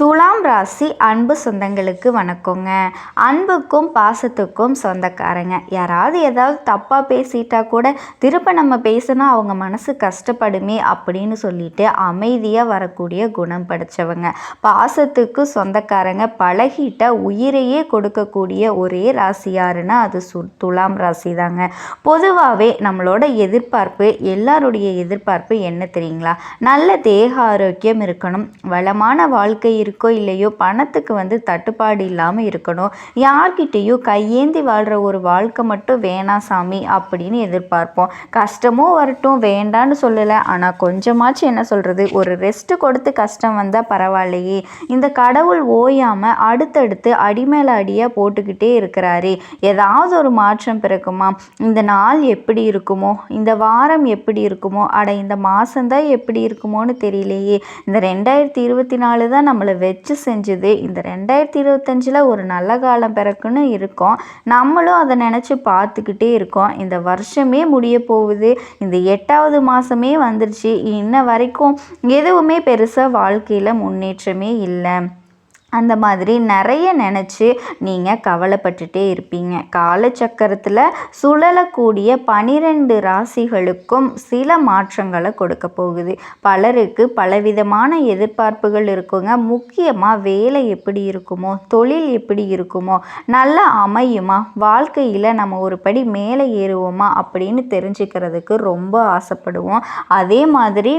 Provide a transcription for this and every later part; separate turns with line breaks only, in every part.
துலாம் ராசி அன்பு சொந்தங்களுக்கு வணக்கங்க. அன்புக்கும் பாசத்துக்கும் சொந்தக்காரங்க. யாராவது ஏதாவது தப்பாக பேசிட்டா கூட திருப்ப நம்ம பேசினா அவங்க மனசு கஷ்டப்படுமே அப்படின்னு சொல்லிட்டு அமைதியாக வரக்கூடிய குணம் படைச்சவங்க. பாசத்துக்கு சொந்தக்காரங்க பழகிட்ட உயிரையே கொடுக்கக்கூடிய ஒரே ராசி யாருன்னா அது சு துலாம் ராசி தாங்க பொதுவாகவே நம்மளோட எதிர்பார்ப்பு எல்லாருடைய எதிர்பார்ப்பு என்ன தெரியுங்களா? நல்ல தேக ஆரோக்கியம் இருக்கணும். வளமான வாழ்க்கை இருக்கோ இல்லையோ பணத்துக்கு வந்து தட்டுப்பாடு இல்லாமல் இருக்கணும். யார்கிட்டேயும் கையேந்தி வாழ்கிற ஒரு வாழ்க்கை மட்டும் வேணாம் சாமி அப்படின்னு எதிர்பார்ப்போம். கஷ்டமும் வரட்டும் வேண்டான்னு சொல்லலை. ஆனால் கொஞ்சமாச்சும் என்ன சொல்கிறது ஒரு ரெஸ்ட்டு கொடுத்து கஷ்டம் வந்தால் பரவாயில்லையே. இந்த கடவுள் ஓயாமல் அடுத்தடுத்து அடிமேல அடியாக போட்டுக்கிட்டே இருக்கிறாரே. ஏதாவது ஒரு மாற்றம் பிறக்குமா? இந்த நாள் எப்படி இருக்குமோ? இந்த வாரம் எப்படி இருக்குமோ? அட இந்த மாதந்தான் எப்படி இருக்குமோன்னு தெரியலையே. இந்த ரெண்டாயிரத்தி இருபத்தி நாலு தான் நம்மளை வச்சு செஞ்சது இந்த ரெண்டாயிரத்தி இருபத்தஞ்சில் ஒரு நல்ல காலம் பிறக்குன்னு இருக்கோம். நம்மளும் அதை நினச்சி பார்த்துக்கிட்டே இருக்கோம். இந்த வருஷமே முடிய போகுது. இந்த எட்டாவது மாதமே வந்துருச்சு. இன்ன வரைக்கும் எதுவுமே பெருசாக வாழ்க்கையில் முன்னேற்றமே இல்லை. அந்த மாதிரி நிறைய நினச்சி நீங்கள் கவலைப்பட்டுட்டே இருப்பீங்க. காலச்சக்கரத்தில் சுழலக்கூடிய பனிரெண்டு ராசிகளுக்கும் சில மாற்றங்களை கொடுக்க போகுது. பலருக்கு பலவிதமான எதிர்பார்ப்புகள் இருக்குங்க. முக்கியமாக வேலை எப்படி இருக்குமோ தொழில் எப்படி இருக்குமோ நல்லா அமையுமா வாழ்க்கையில் நம்ம ஒரு படி மேலே ஏறுவோமா அப்படின்னு தெரிஞ்சுக்கிறதுக்கு ரொம்ப ஆசைப்படுவோம். அதே மாதிரி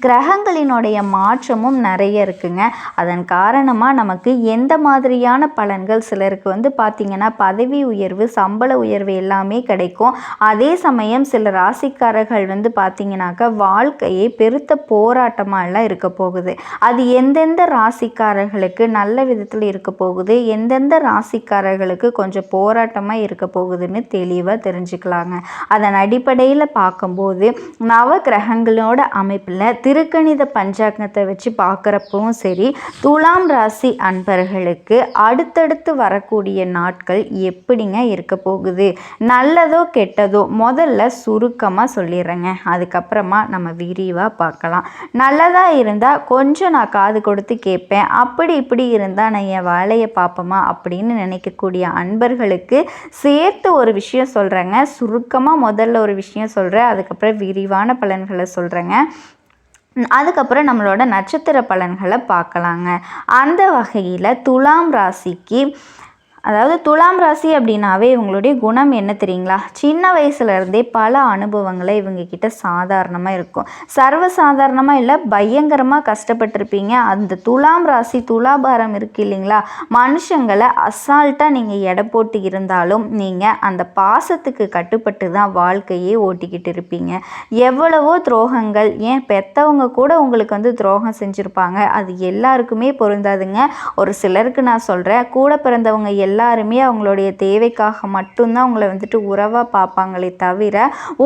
கிரகங்களினுடைய மாற்றமும் நிறைய இருக்குங்க. அதன் காரணமாக நமக்கு எந்த மாதிரியான பலன்கள்? சிலருக்கு வந்து பார்த்திங்கன்னா பதவி உயர்வு சம்பள உயர்வு எல்லாமே கிடைக்கும். அதே சமயம் சில ராசிக்காரர்கள் வந்து பார்த்திங்கனாக்கா வாழ்க்கையை பெருத்த போராட்டமாகலாம் இருக்க போகுது. அது எந்தெந்த ராசிக்காரர்களுக்கு நல்ல விதத்தில் இருக்க போகுது? எந்தெந்த ராசிக்காரர்களுக்கு கொஞ்சம் போராட்டமாக இருக்க போகுதுன்னு தெளிவாக தெரிஞ்சுக்கலாங்க. அதன் அடிப்படையில் பார்க்கும்போது நவ கிரகங்களோட அமைப்பில் திருக்கணித பஞ்சாங்கத்தை வச்சு பார்க்குறப்பவும் சரி துலாம் ராசி அன்பர்களுக்கு அடுத்தடுத்து வரக்கூடிய நாட்கள் எப்படிங்க இருக்க போகுது? நல்லதோ கெட்டதோ முதல்ல சுருக்கமாக சொல்லிடுறேங்க. அதுக்கப்புறமா நம்ம விரிவாக பார்க்கலாம். நல்லதாக இருந்தால் கொஞ்சம் நான் காது கொடுத்து கேட்பேன். அப்படி இப்படி இருந்தால் நான் என் வேலையை பார்ப்போமா அப்படின்னு நினைக்கக்கூடிய அன்பர்களுக்கு சேர்த்து ஒரு விஷயம் சொல்கிறேங்க சுருக்கமாக முதல்ல ஒரு விஷயம் சொல்கிறேன் அதுக்கப்புறம் விரிவான பலன்களை சொல்கிறேங்க அதுக்கப்புறம் நம்மளோட நட்சத்திர பலன்களை பார்க்கலாங்க. அந்த வகையில் துலாம் ராசிக்கு அதாவது துலாம் ராசி அப்படின்னாவே இவங்களுடைய குணம் என்ன தெரியுங்களா? சின்ன வயசுலேருந்தே பல அனுபவங்களை இவங்க கிட்ட சாதாரணமாக இருக்கும். சர்வ சாதாரணமாக இல்லை பயங்கரமாக கஷ்டப்பட்டிருப்பீங்க. அந்த துலாம் ராசி துலாபாரம் இருக்குது இல்லைங்களா? மனுஷங்களை அசால்ட்டாக நீங்கள் எடை போட்டு இருந்தாலும் நீங்கள் அந்த பாசத்துக்கு கட்டுப்பட்டு தான் வாழ்க்கையே ஓட்டிக்கிட்டு இருப்பீங்க. எவ்வளவோ துரோகங்கள் ஏன் பெற்றவங்க கூட உங்களுக்கு வந்து துரோகம் செஞ்சுருப்பாங்க. அது எல்லாருக்குமே பொருந்தாதுங்க. ஒரு சிலருக்கு நான் சொல்கிறேன் கூட பிறந்தவங்க எல்லாம் எல்லாருமே அவங்களுடைய தேவைக்காக மட்டும்தான் உங்களை வந்துட்டு உறவாக பார்ப்பாங்களே தவிர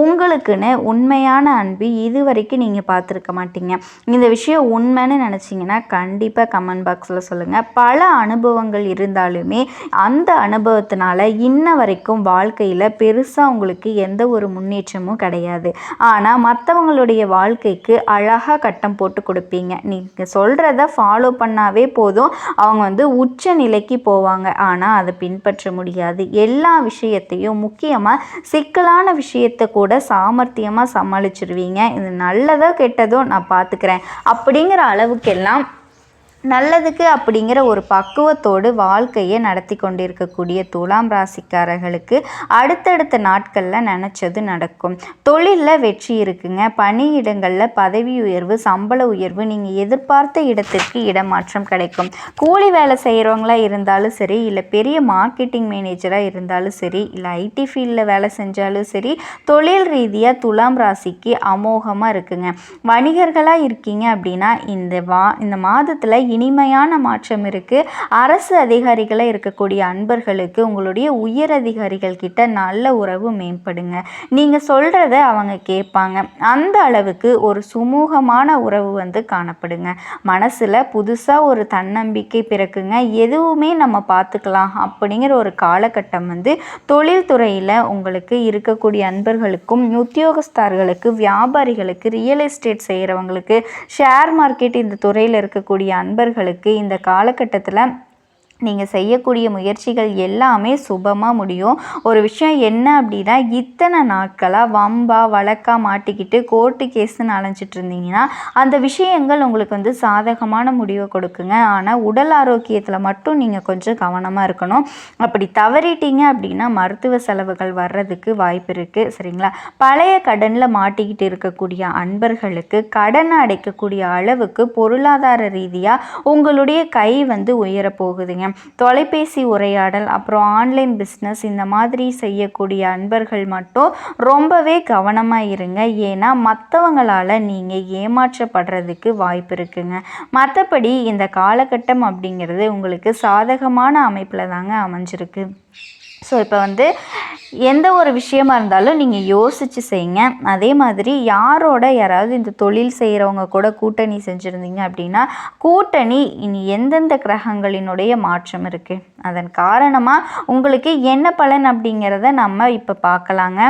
உங்களுக்குன்னு உண்மையான அன்பு இது வரைக்கும் நீங்கள் பார்த்துருக்க மாட்டீங்க. இந்த விஷயம் உண்மைன்னு நினச்சிங்கன்னா கண்டிப்பாக கமெண்ட் பாக்ஸில் சொல்லுங்கள் பல அனுபவங்கள் இருந்தாலுமே அந்த அனுபவத்தினால இன்ன வரைக்கும் வாழ்க்கையில் பெருசாக உங்களுக்கு எந்த ஒரு முன்னேற்றமும் கிடையாது. ஆனால் மற்றவங்களுடைய வாழ்க்கைக்கு அழகாக கட்டம் போட்டு கொடுப்பீங்க. நீங்கள் சொல்கிறத ஃபாலோ பண்ணாவே போதும். அவங்க வந்து உச்ச நிலைக்கு போவாங்க. ஆனால் அதை பின்பற்ற முடியாது. எல்லா விஷயத்தையும் முக்கியமாக சிக்கலான விஷயத்தை கூட சாமர்த்தியமாக சமாளிச்சிருவீங்க. இது நல்லதோ கெட்டதோ நான் பார்த்துக்கிறேன் அப்படிங்கிற அளவுக்கெல்லாம் நல்லதுக்கு அப்படிங்கிற ஒரு பக்குவத்தோடு வாழ்க்கையை நடத்தி கொண்டிருக்கக்கூடிய துலாம் ராசிக்காரர்களுக்கு அடுத்தடுத்த நாட்களில் நினச்சது நடக்கும். தொழிலில் வெற்றி இருக்குங்க. பணியிடங்களில் பதவி உயர்வு சம்பள உயர்வு நீங்கள் எதிர்பார்த்த இடத்திற்கு இடமாற்றம் கிடைக்கும். கூலி வேலை செய்கிறவங்களா இருந்தாலும் சரி இல்லை பெரிய மார்க்கெட்டிங் மேனேஜராக இருந்தாலும் சரி இல்லை ஐடி ஃபீல்டில் வேலை செஞ்சாலும் சரி தொழில் ரீதியாக துலாம் ராசிக்கு அமோகமாக இருக்குங்க. வணிகர்களாக இருக்கீங்க அப்படின்னா இந்த வா இந்த மாதத்தில் இனிமையான மாற்றம் இருக்குது அரசு அதிகாரிகளாக இருக்கக்கூடிய அன்பர்களுக்கு உங்களுடைய உயர் அதிகாரிகள் கிட்ட நல்ல உறவு மேம்படுங்க. நீங்கள் சொல்கிறத அவங்க கேட்பாங்க. அந்த அளவுக்கு ஒரு சுமூகமான உறவு வந்து காணப்படுங்க. மனசில் புதுசாக ஒரு தன்னம்பிக்கை பிறக்குங்க. எதுவுமே நம்ம பார்த்துக்கலாம் அப்படிங்கிற ஒரு காலகட்டம் வந்து தொழில்துறையில் உங்களுக்கு இருக்கக்கூடிய அன்பர்களுக்கும் உத்தியோகஸ்தார்களுக்கு வியாபாரிகளுக்கு ரியல் எஸ்டேட் செய்கிறவங்களுக்கு ஷேர் மார்க்கெட் இந்த துறையில் இருக்கக்கூடிய அன்பர் நண்பர்களுக்கு இந்த காலகட்டத்தில் நீங்கள் செய்யக்கூடிய முயற்சிகள் எல்லாமே சுபமாக முடியும். ஒரு விஷயம் என்ன அப்படின்னா இத்தனை நாட்களாக வம்பா வழக்காக மாட்டிக்கிட்டு கோர்ட்டு கேஸுன்னு அலைஞ்சிட்டு இருந்தீங்கன்னா அந்த விஷயங்கள் உங்களுக்கு வந்து சாதகமான முடிவை கொடுக்குங்க. ஆனால் உடல் ஆரோக்கியத்தில் மட்டும் நீங்கள் கொஞ்சம் கவனமாக இருக்கணும். அப்படி தவறிட்டீங்க அப்படின்னா மருத்துவ செலவுகள் வர்றதுக்கு வாய்ப்பு இருக்குது சரிங்களா? பழைய கடனில் மாட்டிக்கிட்டு இருக்கக்கூடிய அன்பர்களுக்கு கடனை அடைக்கக்கூடிய அளவுக்கு பொருளாதார ரீதியாக உங்களுடைய கை வந்து உயரப்போகுதுங்க தொலைபேசி உரையாடல் அப்புறம் ஆன்லைன் பிஸ்னஸ் இந்த மாதிரி செய்யக்கூடிய அன்பர்கள் மட்டும் ரொம்பவே கவனமாக இருங்க. ஏன்னா மற்றவங்களால் நீங்கள் ஏமாற்றப்படுறதுக்கு வாய்ப்பு இருக்குங்க. மற்றபடி இந்த காலகட்டம் அப்படிங்கிறது உங்களுக்கு சாதகமான அமைப்பில் தாங்க அமைஞ்சிருக்கு. ஸோ இப்போ வந்து எந்த ஒரு விஷயமா இருந்தாலும் நீங்கள் யோசித்து செய்யுங்க. அதே மாதிரி யாரோட யாராவது இந்த தொழில் செய்கிறவங்க கூட கூட்டணி செஞ்சுருந்தீங்க அப்படின்னா கூட்டணி இனி எந்தெந்த கிரகங்களினுடைய மாற்றம் இருக்குது அதன் காரணமாக உங்களுக்கு என்ன பலன் அப்படிங்கிறத நம்ம இப்போ பார்க்கலாங்க.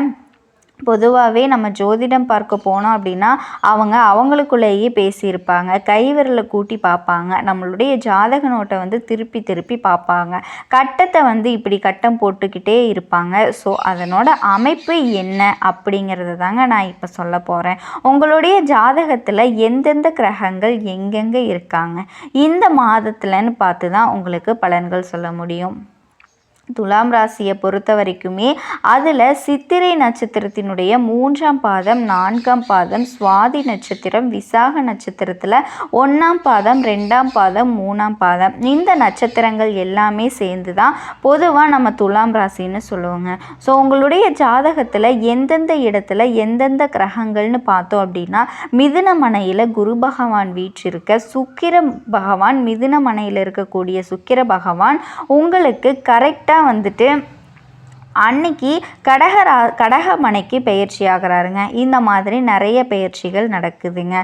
பொதுவாகவே நம்ம ஜோதிடம் பார்க்க போனோம் அப்படின்னா அவங்க அவங்களுக்குள்ளேயே பேசியிருப்பாங்க. கைவிரலை கூட்டி பார்ப்பாங்க. நம்மளுடைய ஜாதக நோட்டை வந்து திருப்பி திருப்பி பார்ப்பாங்க. கட்டத்தை வந்து இப்படி கட்டம் போட்டுக்கிட்டே இருப்பாங்க. ஸோ அதனோட அமைப்பு என்ன அப்படிங்கிறத தாங்க நான் இப்போ சொல்ல போகிறேன் உங்களுடைய ஜாதகத்தில் எந்தெந்த கிரகங்கள் எங்கெங்கே இருக்காங்க? இந்த மாதத்துலன்னு பார்த்து தான் உங்களுக்கு பலன்கள் சொல்ல முடியும். துலாம் ராசியை பொறுத்த வரைக்குமே அதில் சித்திரை நட்சத்திரத்தினுடைய மூன்றாம் பாதம் நான்காம் பாதம் சுவாதி நட்சத்திரம் விசாக நட்சத்திரத்தில் ஒன்றாம் பாதம் ரெண்டாம் பாதம் மூணாம் பாதம். இந்த நட்சத்திரங்கள் எல்லாமே சேர்ந்து தான் பொதுவாக நம்ம துலாம் ராசின்னு சொல்லுவோங்க. ஸோ உங்களுடைய ஜாதகத்தில் எந்தெந்த இடத்துல எந்தெந்த கிரகங்கள்னு பார்த்தோம் அப்படின்னா மிதுன மனையில் குரு பகவான் வீற்றிருக்க சுக்கிர பகவான் மிதுன மனையில் இருக்கக்கூடிய சுக்கிர பகவான் உங்களுக்கு கரெக்டாக வந்துட்டு அன்னைக்கு கடகரா கடகமனைக்கு பயிற்சி ஆகிறாருங்க இந்த மாதிரி நிறைய பயிற்சிகள் நடக்குதுங்க.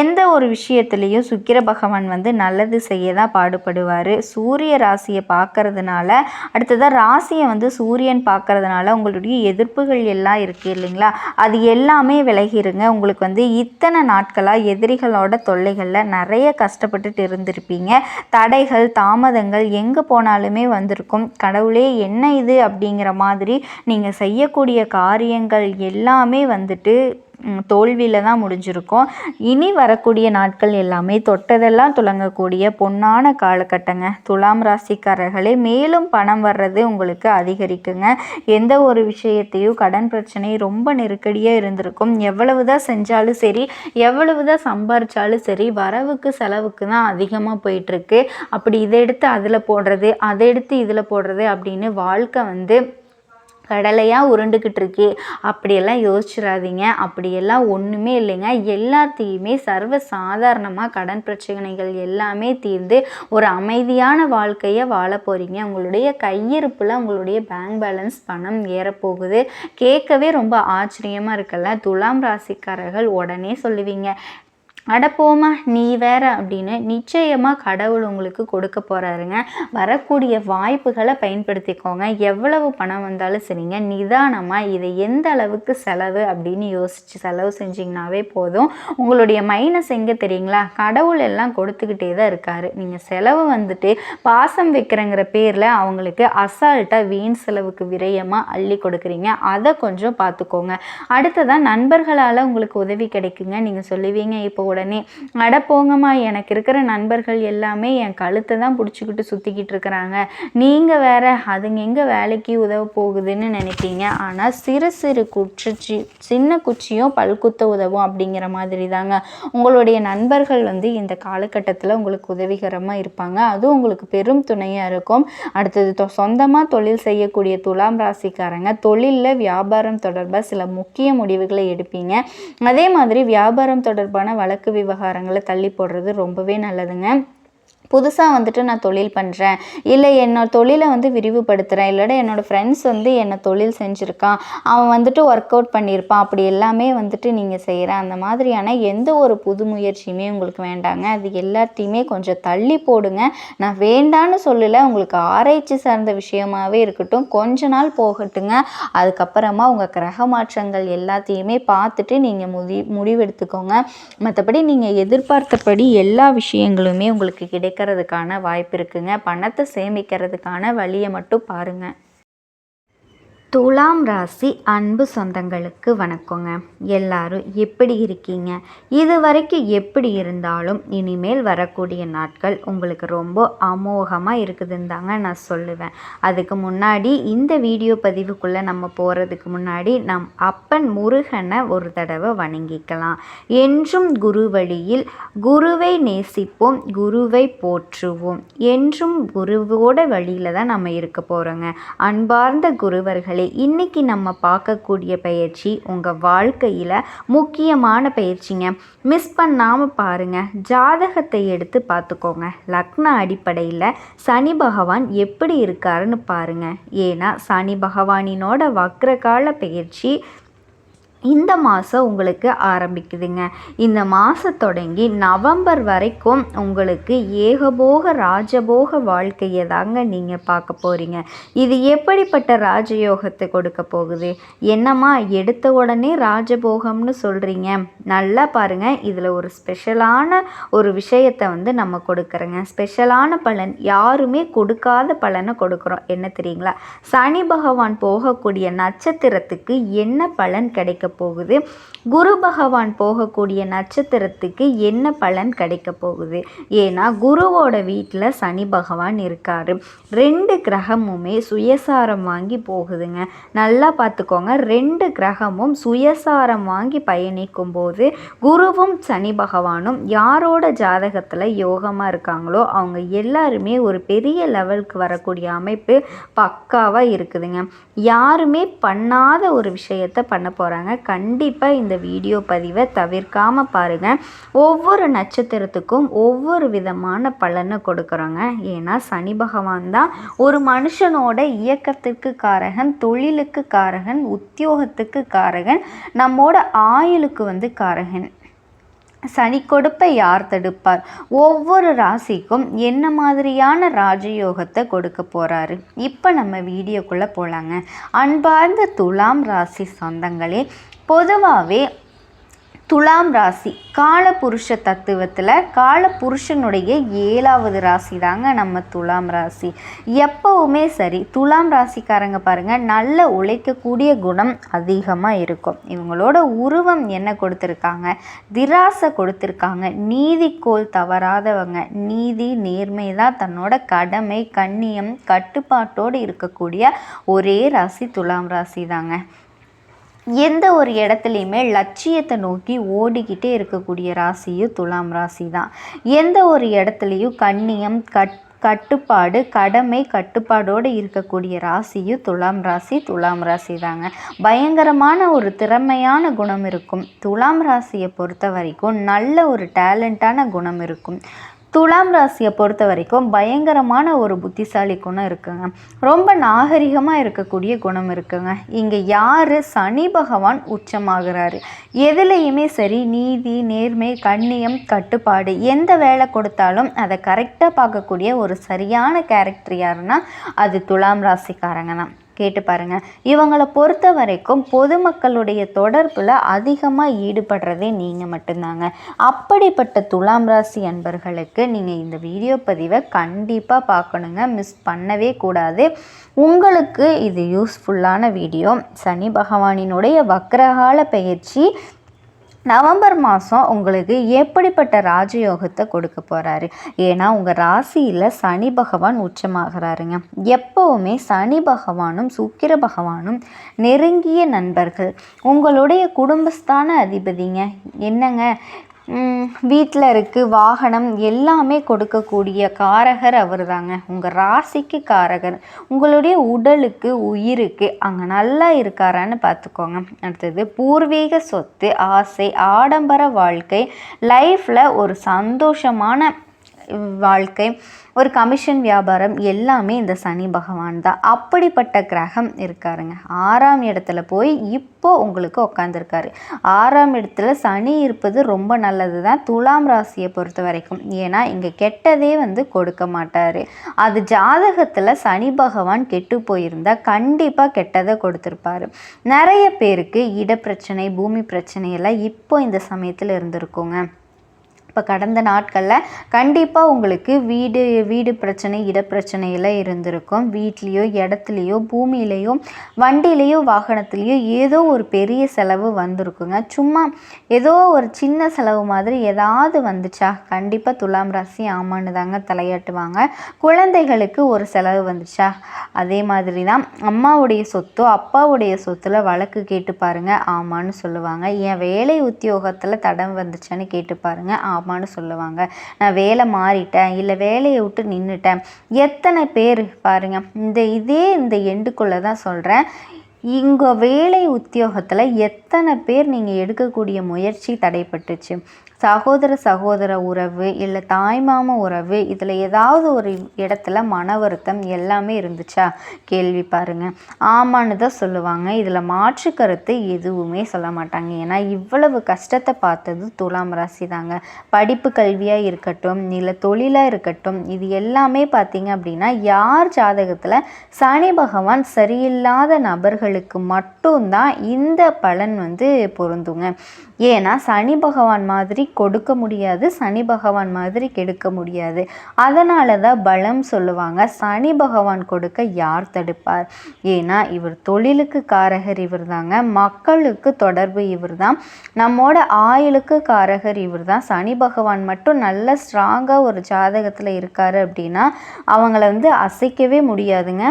எந்த ஒரு விஷயத்துலேயும் சுக்கிர பகவான் வந்து நல்லது செய்ய தான் பாடுபடுவார். சூரிய ராசியை பார்க்கறதுனால அடுத்ததாக ராசியை வந்து சூரியன் பார்க்கறதுனால உங்களுடைய எதிர்ப்புகள் எல்லாம் இருக்குது இல்லைங்களா? அது எல்லாமே விலகிருங்க. உங்களுக்கு வந்து இத்தனை நாட்களாக எதிரிகளோட தொல்லைகளில் நிறைய கஷ்டப்பட்டுட்டு இருந்திருப்பீங்க. தடைகள் தாமதங்கள் எங்கே போனாலுமே வந்திருக்கும். கடவுளே என்ன இது அப்படிங்கிற மாதிரி மாதிரி நீங்கள் செய்யக்கூடிய காரியங்கள் எல்லாமே வந்துட்டு தோல்வியில் தான் முடிஞ்சிருக்கும். இனி வரக்கூடிய நாட்கள் எல்லாமே தொட்டதெல்லாம் துளங்கக்கூடிய பொன்னான காலகட்டங்க. துலாம் ராசிக்காரர்களே மேலும் பணம் வர்றது உங்களுக்கு அதிகரிக்குங்க. எந்த ஒரு விஷயத்தையும் கடன் பிரச்சனை ரொம்ப நெருக்கடியாக இருந்திருக்கும். எவ்வளவு தான் செஞ்சாலும் சரி எவ்வளவு தான் சம்பாரிச்சாலும் சரி வரவுக்கு செலவுக்கு தான் அதிகமாக போயிட்டுருக்கு. அப்படி இதை எடுத்து அதில் போடுறது அதை எடுத்து இதில் போடுறது அப்படின்னு வாழ்க்கை வந்து கடலையாக உருண்டுக்கிட்டு இருக்கே. அப்படியெல்லாம் யோசிச்சிடாதீங்க அப்படியெல்லாம் ஒன்றுமே இல்லைங்க. எல்லாத்தையுமே சர்வ சாதாரணமாக கடன் பிரச்சனைகள் எல்லாமே தீர்ந்து ஒரு அமைதியான வாழ்க்கையை வாழ போகிறீங்க உங்களுடைய கையிருப்பில் உங்களுடைய பேங்க் பேலன்ஸ் பணம் ஏறப்போகுது. கேட்கவே ரொம்ப ஆச்சரியமாக இருக்கல துலாம் ராசிக்காரர்கள் உடனே சொல்லுவீங்க அடப்போமா நீ வேற அப்படின்னு நிச்சயமாக கடவுள் உங்களுக்கு கொடுக்க போகிறாருங்க வரக்கூடிய வாய்ப்புகளை பயன்படுத்திக்கோங்க. எவ்வளவு பணம் வந்தாலும் சரிங்க. நிதானமாக இதை எந்த அளவுக்கு செலவு அப்படின்னு யோசித்து செலவு செஞ்சிங்கனாவே போதும். உங்களுடைய மைனஸ் எங்கே தெரியுங்களா? கடவுள் எல்லாம் கொடுத்துக்கிட்டே தான் இருக்கார். நீங்கள் செலவு வந்துட்டு பாசம் வைக்கிறங்கிற பேரில் அவங்களுக்கு அசால்ட்டாக வீண் செலவுக்கு விரயமாக அள்ளி கொடுக்குறீங்க. அதை கொஞ்சம் பார்த்துக்கோங்க. அடுத்ததான் நண்பர்களால் உங்களுக்கு உதவி கிடைக்குங்க. நீங்கள் சொல்லுவீங்க இப்போ உடனே அட போங்கம்மா எனக்கு இருக்கிற நண்பர்கள் எல்லாமே என் கழுத்தை தான் பிடிச்சிக்கிட்டு சுற்றிக்கிட்டு இருக்கிறாங்க. நீங்கள் வேற அதுங்க எங்கே வேலைக்கு உதவ போகுதுன்னு நினைப்பீங்க. ஆனால் சிறு சிறு குச்சி சின்ன குச்சியும் பல்குத்த உதவும் அப்படிங்கிற மாதிரி தாங்க உங்களுடைய நண்பர்கள் வந்து இந்த காலகட்டத்தில் உங்களுக்கு உதவிகரமாக இருப்பாங்க. அதுவும் உங்களுக்கு பெரும் துணையாக இருக்கும். அடுத்தது சொந்தமாக தொழில் செய்யக்கூடிய துலாம் ராசிக்காரங்க தொழிலில் வியாபாரம் தொடர்பாக சில முக்கிய முடிவுகளை எடுப்பீங்க. அதே மாதிரி வியாபாரம் தொடர்பான வழக்கு வழக்கு விவகாரங்களை தள்ளி போடுறது ரொம்பவே நல்லதுங்க. புதுசாக வந்துட்டு நான் தொழில் பண்ணுறேன் இல்லை என்னோட தொழிலை வந்து விரிவுபடுத்துகிறேன் இல்லைடா என்னோடய ஃப்ரெண்ட்ஸ் வந்து என்னை தொழில் செஞ்சுருக்கான். அவன் வந்துட்டு ஒர்க் அவுட் பண்ணியிருப்பான். அப்படி எல்லாமே வந்துட்டு நீங்கள் செய்கிற அந்த மாதிரியான எந்த ஒரு புது முயற்சியுமே உங்களுக்கு வேண்டாங்க. அது எல்லாத்தையுமே கொஞ்சம் தள்ளி போடுங்க. நான் வேண்டான்னு சொல்லலை. உங்களுக்கு ஆராய்ச்சி சார்ந்த விஷயமாகவே இருக்கட்டும். கொஞ்ச நாள் போகட்டுங்க. அதுக்கப்புறமா உங்கள் கிரக மாற்றங்கள் எல்லாத்தையுமே பார்த்துட்டு நீங்கள் முடி முடிவெடுத்துக்கோங்க. மற்றபடி நீங்கள் எதிர்பார்த்தபடி எல்லா விஷயங்களுமே உங்களுக்கு சேர்க்கறதுக்கான வாய்ப்பு இருக்குங்க. பணத்தை சேமிக்கிறதுக்கான வழியை மட்டும் பாருங்கள் துலாம் ராசி அன்பு சொந்தங்களுக்கு வணக்கங்க. எல்லாரும் எப்படி இருக்கீங்க? இது வரைக்கும் எப்படி இருந்தாலும் இனிமேல் வரக்கூடிய நாட்கள் உங்களுக்கு ரொம்ப அமோகமாக இருக்குதுன்னு தாங்க நான் சொல்லுவேன். அதுக்கு முன்னாடி இந்த வீடியோ பதிவுக்குள்ளே நம்ம போகிறதுக்கு முன்னாடி நம் அப்பன் முருகனை ஒரு தடவை வணங்கிக்கலாம். என்றும் குரு வழியில் குருவை நேசிப்போம் குருவை போற்றுவோம். என்றும் குருவோட வழியில் தான் நம்ம இருக்க போகிறோங்க அன்பார்ந்த குருவர்கள் இன்னைக்கு நம்ம பார்க்கக்கூடிய பயிற்சி உங்கள் வாழ்க்கையில் முக்கியமான பயிற்சிங்க. மிஸ் பண்ணாமல் பாருங்கள் ஜாதகத்தை எடுத்து பார்த்துக்கோங்க. லக்ன அடிப்படையில் சனி பகவான் எப்படி இருக்காருன்னு பாருங்கள் ஏன்னா சனி பகவானினோட வக்ரகால பயிற்சி இந்த மாதம் உங்களுக்கு ஆரம்பிக்குதுங்க. இந்த மாதம் தொடங்கி நவம்பர் வரைக்கும் உங்களுக்கு ஏகபோக ராஜபோக வாழ்க்கையை தாங்க நீங்கள் பார்க்க போகிறீங்க இது எப்படிப்பட்ட ராஜயோகத்தை கொடுக்க போகுது? என்னம்மா எடுத்த உடனே ராஜபோகம்னு சொல்கிறீங்க நல்லா பாருங்கள் இதில் ஒரு ஸ்பெஷலான ஒரு விஷயத்தை வந்து நம்ம கொடுக்குறோங்க. ஸ்பெஷலான பலன் யாருமே கொடுக்காத பலனை கொடுக்குறோம். என்ன தெரியுங்களா? சனி பகவான் போகக்கூடிய நட்சத்திரத்துக்கு என்ன பலன் கிடைக்கும் கிடைக்க போகுது. குரு பகவான் போகக்கூடிய நட்சத்திரத்துக்கு என்ன பலன் கிடைக்க போகுது? ஏன்னா குருவோட வீட்டில் சனி பகவான் இருக்கார். ரெண்டு கிரகமுமே சுயசாரம் வாங்கி போகுதுங்க. நல்லா பார்த்துக்கோங்க ரெண்டு கிரகமும் சுயசாரம் வாங்கி பயணிக்கும் போது குருவும் சனி பகவானும் யாரோட ஜாதகத்தில் யோகமாக இருக்காங்களோ அவங்க எல்லாருமே ஒரு பெரிய லெவலுக்கு வரக்கூடிய அமைப்பு பக்காவாக இருக்குதுங்க. யாருமே பண்ணாத ஒரு விஷயத்தை பண்ண போகிறாங்க கண்டிப்பாக இந்த வீடியோ பதிவை தவிர்க்காமல் பாருங்கள் ஒவ்வொரு நட்சத்திரத்துக்கும் ஒவ்வொரு விதமான பலனை கொடுக்குறோங்க. ஏன்னா சனி பகவான் தான் ஒரு மனுஷனோட இயக்கத்துக்கு காரகன் தொழிலுக்கு காரகன் உத்தியோகத்துக்கு காரகன் நம்மோட ஆயுளுக்கு வந்து காரகன். சனி கொடுப்பை யார் தடுப்பார்? ஒவ்வொரு ராசிக்கும் என்ன மாதிரியான ராஜயோகத்தை கொடுக்க போகிறாரு இப்போ நம்ம வீடியோக்குள்ளே போகலாங்க அன்பார்ந்த துலாம் ராசி சொந்தங்களே பொதுவாகவே துலாம் ராசி காலபுருஷ தத்துவத்தில் காலபுருஷனுடைய ஏழாவது ராசி தாங்க நம்ம துலாம் ராசி. எப்போவுமே சரி துலாம் ராசிக்காரங்க பாருங்கள் நல்ல உழைக்கக்கூடிய குணம் அதிகமாக இருக்கும். இவங்களோட உருவம் என்ன கொடுத்துருக்காங்க? திராசை கொடுத்துருக்காங்க. நீதிக்கோள் தவறாதவங்க. நீதி நேர்மை தான் தன்னோட கடமை கண்ணியம் கட்டுப்பாட்டோடு இருக்கக்கூடிய ஒரே ராசி துலாம் ராசி தாங்க எந்த ஒரு இடத்துலையுமே லட்சியத்தை நோக்கி ஓடிக்கிட்டே இருக்கக்கூடிய ராசியும் துலாம் ராசி தான் எந்த ஒரு இடத்துலையும் கண்ணியம் கட் கட்டுப்பாடு கடமை கட்டுப்பாடோடு இருக்கக்கூடிய ராசியும் துலாம் ராசி துலாம் ராசி தாங்க பயங்கரமான ஒரு திறமையான குணம் இருக்கும். துலாம் ராசியை பொறுத்த வரைக்கும் நல்ல ஒரு டேலண்ட்டான குணம் இருக்கும். துலாம் ராசியை பொறுத்த வரைக்கும் பயங்கரமான ஒரு புத்திசாலி குணம் இருக்குங்க. ரொம்ப நாகரிகமாக இருக்கக்கூடிய குணம் இருக்குங்க. இங்கே யார்? சனி பகவான் உச்சமாகிறாரு. எதுலேயுமே சரி நீதி நேர்மை கண்ணியம் கட்டுப்பாடு எந்த வேலை கொடுத்தாலும் அதை கரெக்டாக பார்க்கக்கூடிய ஒரு சரியான கேரக்டர் யாருன்னா அது துலாம் ராசிக்காரங்க தான். கேட்டு பாருங்கள் இவங்களை பொறுத்த வரைக்கும் பொதுமக்களுடைய தொடர்பில் அதிகமாக ஈடுபடுறதே நீங்கள் மட்டும்தாங்க. அப்படிப்பட்ட துலாம் ராசி அன்பர்களுக்கு நீங்கள் இந்த வீடியோ பதிவை கண்டிப்பாக பார்க்கணுங்க மிஸ் பண்ணவே கூடாது. உங்களுக்கு இது யூஸ்ஃபுல்லான வீடியோ. சனி பகவானினுடைய வக்ரகால பயிற்சி நவம்பர் மாதம் உங்களுக்கு எப்படிப்பட்ட ராஜயோகத்தை கொடுக்க போகிறாரு ஏன்னா உங்கள் ராசியில் சனி பகவான் உச்சமாகிறாருங்க. எப்போவுமே சனி பகவானும் சுக்கிர பகவானும் நெருங்கிய நண்பர்கள். உங்களுடைய குடும்பஸ்தான அதிபதிங்க. என்னங்க? வீட்டில் இருக்குது வாகனம் எல்லாமே கொடுக்கக்கூடிய காரகர் அவர் தாங்க உங்கள் ராசிக்கு காரகர். உங்களுடைய உடலுக்கு உயிருக்கு அங்கே நல்லா இருக்காரான்னு பார்த்துக்கோங்க அடுத்தது பூர்வீக சொத்து ஆசை ஆடம்பர வாழ்க்கை லைஃப்பில் ஒரு சந்தோஷமான வாழ்க்கை. ஒரு கமிஷன் வியாபாரம் எல்லாமே இந்த சனி பகவான் தான். அப்படிப்பட்ட கிரகம் இருக்காருங்க. ஆறாம் இடத்துல போய் இப்போ உங்களுக்கு உட்காந்துருக்காரு ஆறாம் இடத்துல சனி இருப்பது ரொம்ப நல்லது தான் துலாம் ராசியை பொறுத்த வரைக்கும். ஏன்னா இங்கே கெட்டதே வந்து கொடுக்க மாட்டார். அது ஜாதகத்தில் சனி பகவான் கெட்டு போயிருந்தால் கண்டிப்பாக கெட்டதை கொடுத்துருப்பாரு. நிறைய பேருக்கு இட பிரச்சனை பூமி பிரச்சனை எல்லாம் இப்போ இந்த சமயத்தில் இருந்திருக்குங்க. இப்போ கடந்த நாட்களில் கண்டிப்பாக உங்களுக்கு வீடு வீடு பிரச்சனை இடப்பிரச்சனையில் இருந்திருக்கும். வீட்லேயோ இடத்துலையோ பூமியிலையோ வண்டியிலையோ வாகனத்துலேயோ ஏதோ ஒரு பெரிய செலவு வந்திருக்குங்க. சும்மா ஏதோ ஒரு சின்ன செலவு மாதிரி ஏதாவது வந்துச்சா? கண்டிப்பாக துலாம் ராசி ஆமான்னு தாங்க தலையாட்டுவாங்க. குழந்தைகளுக்கு ஒரு செலவு வந்துச்சா? அதே மாதிரி தான் அம்மாவுடைய சொத்தோ அப்பாவுடைய சொத்துல வழக்கு கேட்டு பாருங்க. ஆமான்னு சொல்லுவாங்க. என் வேலை உத்தியோகத்தில் தடம் வந்துச்சான்னு கேட்டு பாருங்க. ஆமான்னு சொல்லுவாங்க. நான் வேலை மாறிட்டேன். இல்லை வேலையை விட்டு நின்றுட்டேன் எத்தனை பேர் பாருங்க. இந்த இதே இந்த எண்டுக்குள்ளே தான் சொல்கிறேன் இங்கே வேலை உத்தியோகத்தில் எத்தனை பேர் நீங்கள் எடுக்கக்கூடிய முயற்சி தடைப்பட்டுச்சு? சகோதர சகோதர உறவு இல்லை தாய்மாம உறவு இதில் ஏதாவது ஒரு இடத்துல மன வருத்தம் எல்லாமே இருந்துச்சா? கேள்வி பாருங்க. ஆமான்னு தான் சொல்லுவாங்க. இதில் மாற்று கருத்து எதுவுமே சொல்ல மாட்டாங்க. ஏன்னா இவ்வளவு கஷ்டத்தை பார்த்தது துலாம் ராசி தாங்க. படிப்பு கல்வியாக இருக்கட்டும் இல்லை தொழிலாக இருக்கட்டும் இது எல்லாமே பார்த்தீங்க அப்படின்னா யார் ஜாதகத்தில் சனி பகவான் சரியில்லாத நபர்களுக்கு மட்டும்தான் இந்த பலன் வந்து பொருந்துங்க. ஏன்னா சனி பகவான் மாதிரி கொடுக்க முடியாது சனி பகவான் மாதிரி கெடுக்க முடியாது. அதனால தான் பலம் சொல்லுவாங்க. சனி பகவான் கொடுக்க யார் தடுப்பார்? ஏன்னா இவர் தொழிலுக்கு காரகர் இவர் தாங்க மக்களுக்கு தொடர்பு இவர் தான் நம்மோட ஆயுளுக்கு காரகர் இவர் தான் சனி பகவான் மட்டும் நல்ல ஸ்ட்ராங்காக ஒரு ஜாதகத்தில் இருக்காரு அப்படின்னா அவங்கள வந்து அசைக்கவே முடியாதுங்க.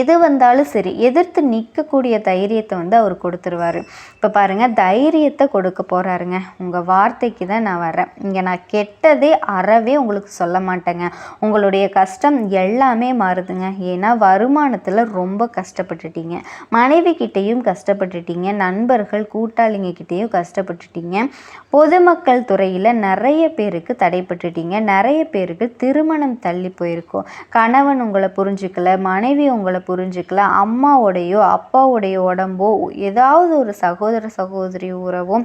எது வந்தாலும் சரி எதிர்த்து நிற்கக்கூடிய தைரியத்தை வந்து அவர் கொடுத்துருவாரு. இப்போ பாருங்கள் தைரியத்தை கொடுக்க போகிறாருங்க உங்கள் வார்த்தைக்கு தான் நான் வரேன் இங்கே நான் கெட்டதே அறவே உங்களுக்கு சொல்ல மாட்டேங்க. உங்களுடைய கஷ்டம் எல்லாமே மாறுதுங்க. ஏன்னா வருமானத்தில் ரொம்ப கஷ்டப்பட்டுட்டீங்க. மனைவி கிட்டேயும் கஷ்டப்பட்டுட்டீங்க. நண்பர்கள் கூட்டாளிங்க கிட்டேயும் கஷ்டப்பட்டுட்டீங்க. பொதுமக்கள் துறையில் நிறைய பேருக்கு தடைப்பட்டுட்டீங்க. நிறைய பேருக்கு திருமணம் தள்ளி போயிருக்கோம். கணவன் உங்களை புரிஞ்சுக்கல மனைவி உங்களை உங்களை புரிஞ்சுக்கல. அம்மாவோடையோ அப்பாவோடைய உடம்போ ஏதாவது ஒரு சகோதர சகோதரி உறவோ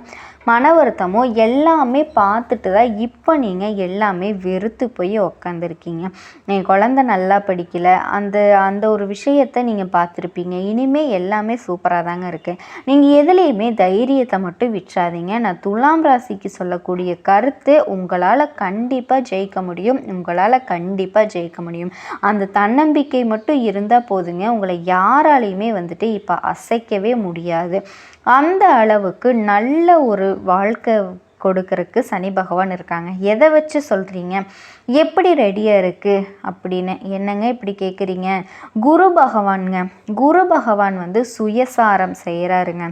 மன வருத்தமோ எல்லாமே பார்த்துட்டு தான் இப்போ நீங்கள் எல்லாமே வெறுத்து போய் உக்காந்துருக்கீங்க. என் குழந்த நல்லா படிக்கலை. அந்த அந்த ஒரு விஷயத்தை நீங்கள் பார்த்துருப்பீங்க. இனிமேல் எல்லாமே சூப்பராக தாங்க இருக்குது நீங்கள் எதுலேயுமே தைரியத்தை மட்டும் விற்றாதீங்க நான் துலாம் ராசிக்கு சொல்லக்கூடிய கருத்து உங்களால் கண்டிப்பாக ஜெயிக்க முடியும். உங்களால் கண்டிப்பாக ஜெயிக்க முடியும். அந்த தன்னம்பிக்கை மட்டும் இருந்தால் போதுங்க. உங்களை யாராலையுமே வந்துட்டு இப்போ அசைக்கவே முடியாது. அந்த அளவுக்கு நல்ல ஒரு வாழ்க்கை கொடுக்கறக்கு சனி பகவான் இருக்காங்க. எதை வச்சு சொல்கிறீங்க எப்படி ரெடியாக இருக்குது அப்படின்னு. என்னங்க இப்படி கேட்குறீங்க குரு பகவானுங்க. குரு பகவான் வந்து சுயசாரம் செய்கிறாருங்க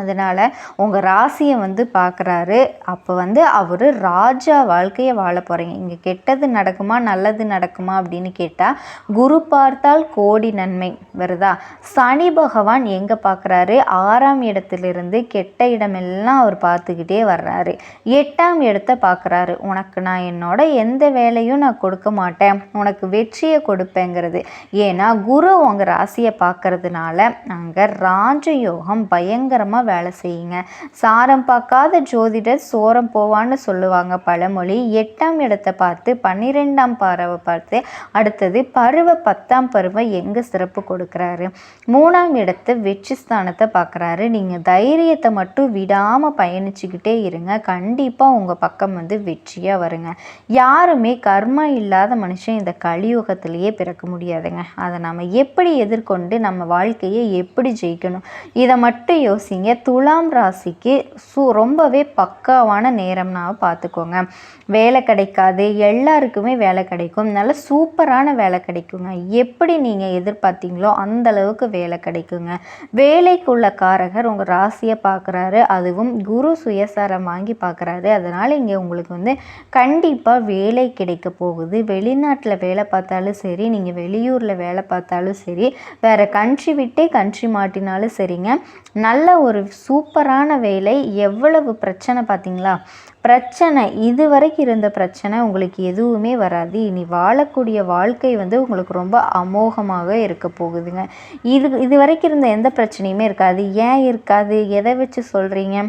அதனால் உங்கள் ராசியை வந்து பார்க்குறாரு அப்போ வந்து அவர் ராஜா வாழ்க்கையை வாழ போகிறீங்க இங்கே கெட்டது நடக்குமா நல்லது நடக்குமா அப்படின்னு கேட்டால் குரு பார்த்தால் கோடி நன்மை. வருதா? சனி பகவான் எங்கே பார்க்குறாரு ஆறாம் இடத்துலேருந்து கெட்ட இடமெல்லாம் அவர் பார்த்துக்கிட்டே வர்றாரு. எட்டாம் இடத்த பார்க்குறாரு உனக்கு நான் என்னோட எந்த வேலையும் நான் கொடுக்க மாட்டேன். உனக்கு வெற்றியை கொடுப்பேங்கிறது. ஏன்னா குரு உங்கள் ராசியை பார்க்கறதுனால அங்கே ராஜயோகம் பயங்கரமாக வேலை செய்யுங்க. சாரம் பார்க்காத ஜோதிடர் சோரம் போவான்னு சொல்லுவாங்க பழமொழி. எட்டாம் இடத்தை பார்த்து பன்னிரெண்டாம் பறவை பார்த்து அடுத்தது பருவ பத்தாம் பருவம் எங்கே சிறப்பு கொடுக்குறாரு? மூணாம் இடத்தை வெற்றி ஸ்தானத்தை பார்க்குறாரு. நீங்கள் தைரியத்தை மட்டும் விடாமல் பயணிச்சுக்கிட்டே இருங்க. கண்டிப்பாக உங்கள் பக்கம் வந்து வெற்றியாக வருங்க. யாருமே கர்மா இல்லாத மனுஷன் இந்த கலியுகத்திலேயே பிறக்க முடியாதுங்க. அதை நம்ம எப்படி எதிர்கொண்டு நம்ம வாழ்க்கையை எப்படி ஜெயிக்கணும்? இதை மட்டும் யோசிங்க. துலாம் ராசிக்கு சு ரொம்பவே பக்காவான நேரம்னா பார்த்துக்கோங்க வேலை கிடைக்காது எல்லாருக்குமே வேலை கிடைக்கும். நல்ல சூப்பரான வேலை கிடைக்குங்க. எப்படி நீங்கள் எதிர்பார்த்தீங்களோ அந்த அளவுக்கு வேலை கிடைக்குங்க. வேலைக்குள்ள காரகர் உங்கள் ராசியை பார்க்குறாரு அதுவும் குரு சுயசாரம் வாங்கி பார்க்குறாரு அதனால் இங்கே உங்களுக்கு வந்து கண்டிப்பாக வேலை கிடைக்க போகுது. வெளிநாட்டில் வேலை பார்த்தாலும் சரி நீங்கள் வெளியூரில் வேலை பார்த்தாலும் சரி வேறு கண்ட்ரி விட்டே கண்ட்ரி மாட்டினாலும் சரிங்க. நல்ல ஒரு சூப்பரான வேலை. எவ்வளவு பிரச்சனை பார்த்தீங்களா? பிரச்சனை இது வரைக்கும் இருந்த பிரச்சனை உங்களுக்கு எதுவுமே வராது. இனி வாழக்கூடிய வாழ்க்கை வந்து உங்களுக்கு ரொம்ப அமோகமாக இருக்க போகுதுங்க. இது இது வரைக்கும் இருந்த எந்த பிரச்சனையுமே இருக்காது. ஏன் இருக்காது? எதை வச்சு சொல்கிறீங்க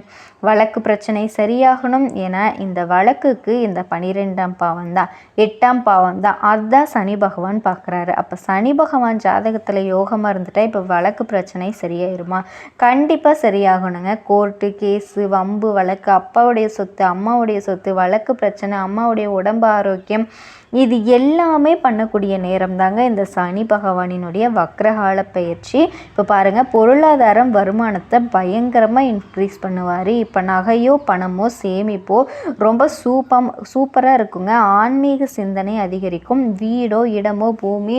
வழக்கு பிரச்சனை சரியாகணும் என இந்த வழக்குக்கு இந்த பனிரெண்டாம் பாவம் தான் எட்டாம் பாவம் தான். அதுதான் சனி பகவான் பார்க்குறாரு. அப்போ சனி பகவான் ஜாதகத்தில் யோகமாக இருந்துட்டா இப்போ வழக்கு பிரச்சனை சரியாயிருமா? கண்டிப்பாக சரியாகணுங்க. கோர்ட்டு கேஸு வம்பு வழக்கு அப்பாவுடைய சொத்து அம்மாவுடைய சொத்து வழக்கு பிரச்சனை அம்மாவுடைய உடம்பு ஆரோக்கியம் இது எல்லாமே பண்ணக்கூடிய நேரம் தாங்க இந்த சனி பகவானினுடைய வக்ரகால பயிற்சி. இப்போ பாருங்கள் பொருளாதாரம் வருமானத்தை பயங்கரமாக இன்க்ரீஸ் பண்ணுவார். இப்போ நகையோ பணமோ சேமிப்போ ரொம்ப சூப்பம் சூப்பராக இருக்குங்க. ஆன்மீக சிந்தனை அதிகரிக்கும். வீடோ இடமோ பூமி